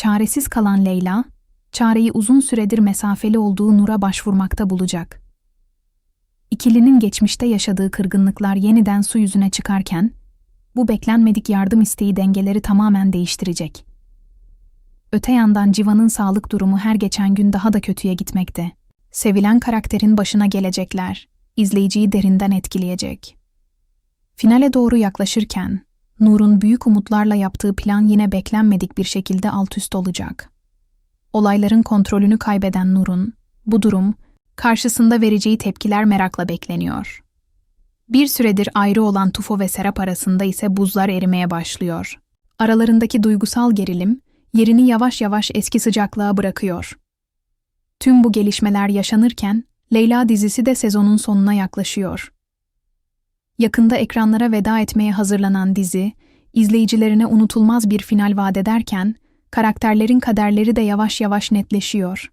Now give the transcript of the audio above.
Çaresiz kalan Leyla, çareyi uzun süredir mesafeli olduğu Nur'a başvurmakta bulacak. İkilinin geçmişte yaşadığı kırgınlıklar yeniden su yüzüne çıkarken, bu beklenmedik yardım isteği dengeleri tamamen değiştirecek. Öte yandan Civan'ın sağlık durumu her geçen gün daha da kötüye gitmekte. Sevilen karakterin başına gelecekler, izleyiciyi derinden etkileyecek. Finale doğru yaklaşırken, Nur'un büyük umutlarla yaptığı plan yine beklenmedik bir şekilde altüst olacak. Olayların kontrolünü kaybeden Nur'un, bu durum, karşısında vereceği tepkiler merakla bekleniyor. Bir süredir ayrı olan Tufo ve Serap arasında ise buzlar erimeye başlıyor. Aralarındaki duygusal gerilim, yerini yavaş yavaş eski sıcaklığa bırakıyor. Tüm bu gelişmeler yaşanırken, Leyla dizisi de sezonun sonuna yaklaşıyor. Yakında ekranlara veda etmeye hazırlanan dizi, izleyicilerine unutulmaz bir final vaat ederken, karakterlerin kaderleri de yavaş yavaş netleşiyor.